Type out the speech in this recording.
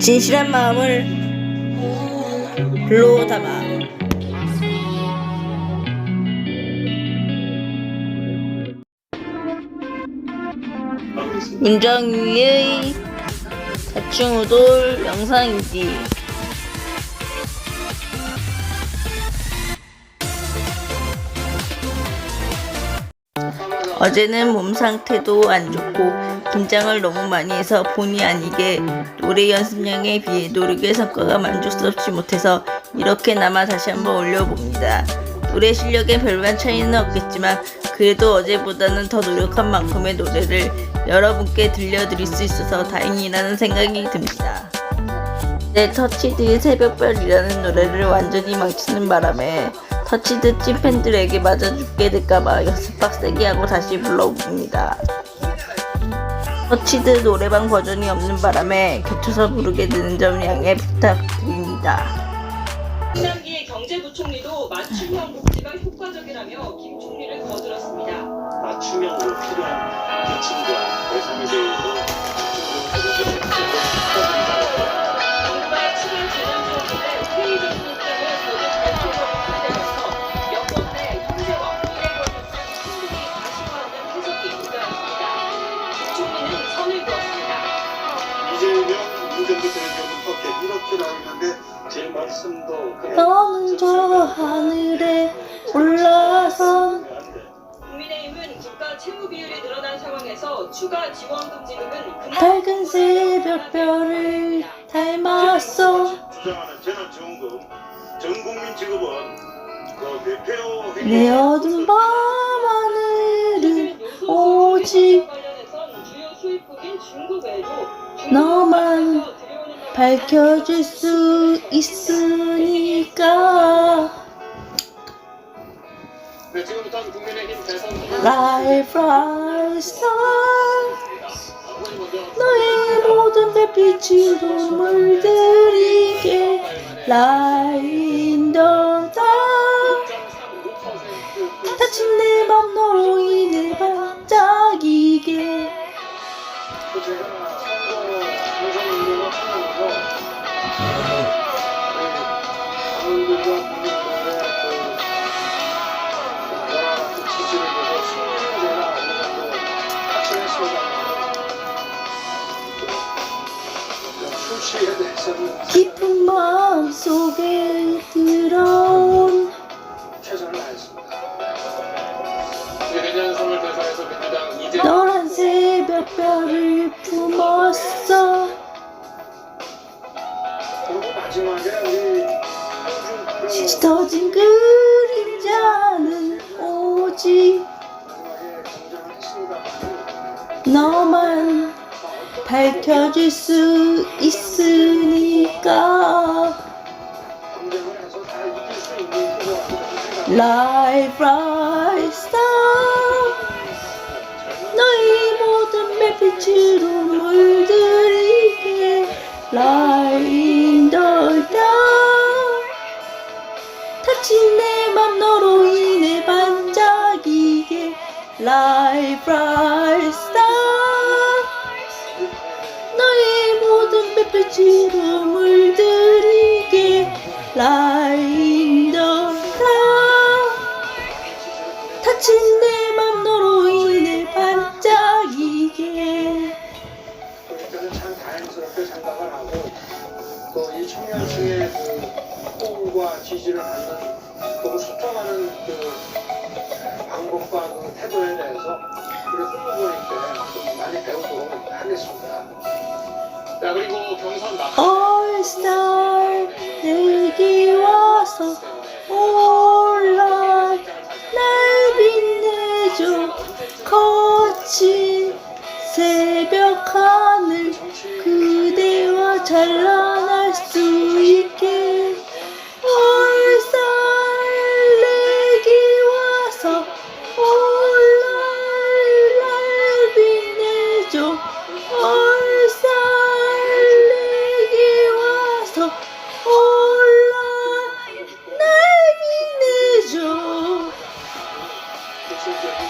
진실한 마음을 글로 담아. 임정희의 자충우돌 영상이지. 어제는 몸 상태도 안 좋고 긴장을 너무 많이 해서 본의 아니게 노래 연습량에 비해 노력의 성과가 만족스럽지 못해서 이렇게나마 다시 한번 올려봅니다. 노래 실력에 별반 차이는 없겠지만 그래도 어제보다는 더 노력한 만큼의 노래를 여러분께 들려드릴 수 있어서 다행이라는 생각이 듭니다. 네, 터치드의 새벽별이라는 노래를 완전히 망치는 바람에 터치드 찐팬들에게 맞아 죽게 될까봐 연습 빡세게 하고 다시 불러봅니다. 터치드 노래방 버전이 없는 바람에 겹쳐서 부르게 되는 점 양해 부탁드립니다. 신남기의 경제부총리도 맞춤형 복지가 효과적이라며 김 총리를 거들었습니다. 맞춤형으로 필요한 계층과 대상에 대해서 너는 저 하늘에 올라서 국민의힘은 국가 채무 비율이 늘어난 상황에서 추가 지원금 지급은 금방 밝은 새벽별을 닮았어 주장하는 재난지원금 전 국민 지급은 그 대표 내 어두운 밤 하늘은 오직 밝혀줄 수 있으니까. 네, Life 먼저 너의 모든 별빛으로 물들이게. Light in the dark 6.36% 다친 내맘 너로 제 새벽별을 품었어 짙어진 그림자는 오직. 너만 밝혀줄 수 있으니까. Life Bright Star 빛으로 물들이게 the dark 다친 내맘 너로 인해 반짝이게 Life Bright 너의 모든 별빛으로 물들이게 Light 또이 청년층의 그 호응과 지지를 받는 그리고 소통하는 그 방법과 그 태도에 대해서 우리 좀 많이 배우도록 하겠습니다. 자, 그리고 경선 막 All 내게 와서 올라 날 빛내줘 거친 새벽 하늘 그대와 있게 谢谢